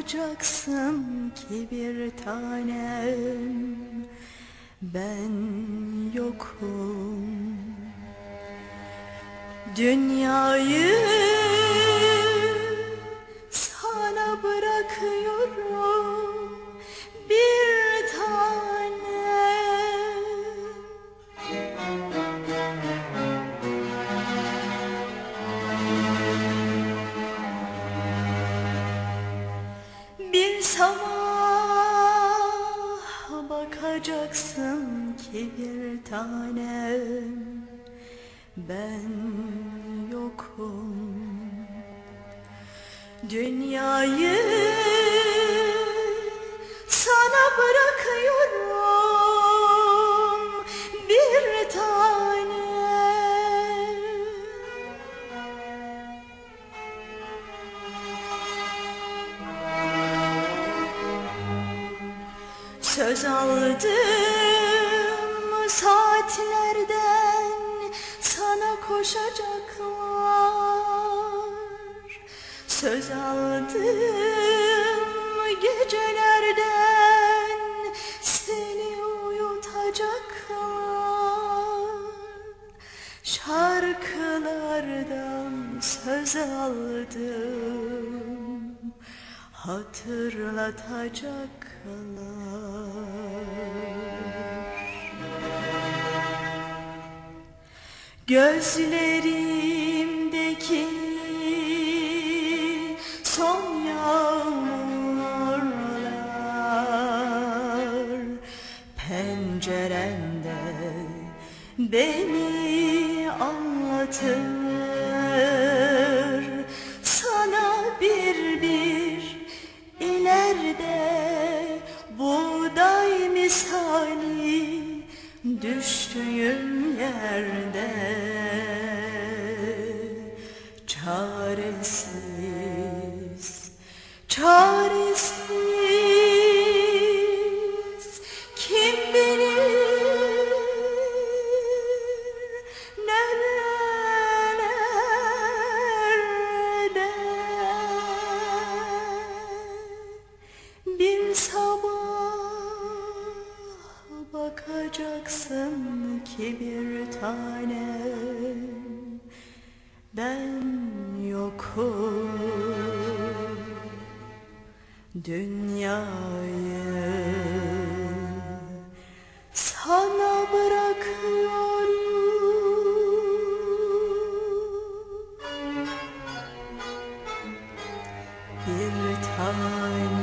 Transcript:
bakacaksın ki bir tanem ben yokum. Dünyayı bakacaksın ki bir tanem. Ben yokum. Dünyayı Söz aldım saatlerden sana koşacaklar. Söz aldım gecelerden seni uyutacaklar. Şarkılardan söz aldım hatırlatacaklar. Gözlerimdeki son yağmurlar Pencerende beni anlatır ileride buğday misali düştüğüm yerde. Çaresiz çaresiz ki bir tanem ben yokum. Dünyayı sana bırakıyorum. Bir tanem